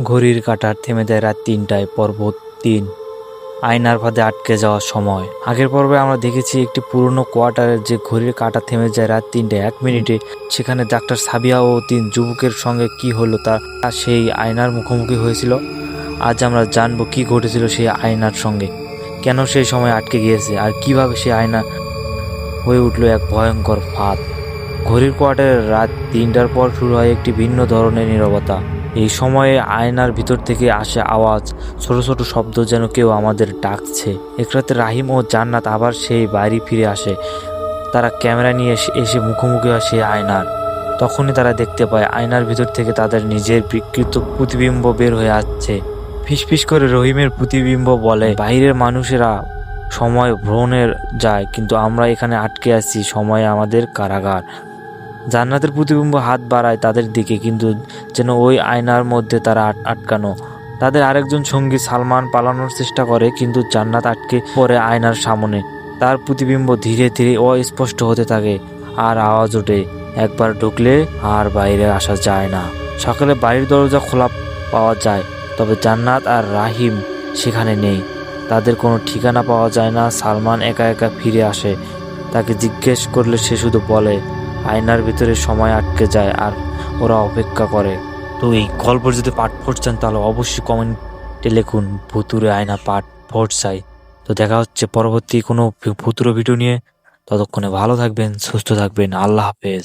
ঘড়ির কাঁটার থেমে যায় রাত তিনটায় পর্ব তিন। আয়নার ফাঁদে আটকে যাওয়ার সময়। আগের পর্বে আমরা দেখেছি একটি পুরনো কোয়ার্টারের যে ঘড়ির কাঁটা থেমে যায় রাত তিনটায়, এক মিনিটে। সেখানে ডাক্তার সাবিয়া ও তিন যুবকের সঙ্গে কি হলো তা সেই আয়নার মুখোমুখি হয়েছিল। আজ আমরা জানব কি ঘটেছিল সেই আয়নার সঙ্গে। কেন সেই সময় আটকে গিয়েছে আর কীভাবে সেই আয়না হয়ে উঠল এক ভয়ঙ্কর ফাঁদ। ঘড়ির কোয়ার্টারের রাত তিনটার পর শুরু হয় একটি ভিন্ন ধরনের নীরবতা। এই সময়ে আয়নার ভিতর থেকে আসে আওয়াজ। ছোট ছোট শব্দ যেন কেউ আমাদের ডাকছে। একরাতে রাহিম ও জান্নাত আবার সেই বাড়ি ফিরে আসে। তারা ক্যামেরা নিয়ে এসে- মুখোমুখি হয় সেই আয়নার। তখনই তারা দেখতে পায়, আয়নার ভিতর থেকে তাদের নিজের বিকৃত প্রতিবিম্ব বের হয়ে আসছে। ফিসফিস করে রহিমের প্রতিবিম্ব বলে বাইরের মানুষেরা সময় ভ্রমণের যায়, কিন্তু আমরা এখানে আটকে আছি, সময় আমাদের কারাগার। জান্নাতের প্রতিবিম্ব হাত বাড়ায় তাদের দিকে, কিন্তু যেন ওই আয়নার মধ্যে তারা আট- আটকানো। তাদের আরেকজন সঙ্গী সালমান পালানোর চেষ্টা করে, কিন্তু জান্নাত আটকে পড়ে আয়নার সামনে। তার প্রতিবিম্ব ধীরে ধীরে অস্পষ্ট হতে থাকে আর আওয়াজ ওঠে। একবার ঢুকলে আর বাইরে আসা যায় না। সকালে বাড়ির দরজা খোলা পাওয়া যায়, তবে জান্নাত আর রাহিম সেখানে নেই। তাদের কোনো ঠিকানা পাওয়া যায় না। সালমান একা একা ফিরে আসে। তাকে জিজ্ঞেস করলে সে শুধু বলে আয়নার ভিতরে সময় আটকে যায় আর ওরা অপেক্ষা করে। তো এই গল্প যদি পাঠ পড়ছেন তাহলে অবশ্যই কমেন্টে লিখুন, ভুতুরে আয়না পাঠ পড় চাই। তো দেখা হচ্ছে পরবর্তী কোনো ভুতুরে ভিডিও নিয়ে। ততক্ষণে ভালো থাকবেন, সুস্থ থাকবেন, আল্লাহ হাফেজ।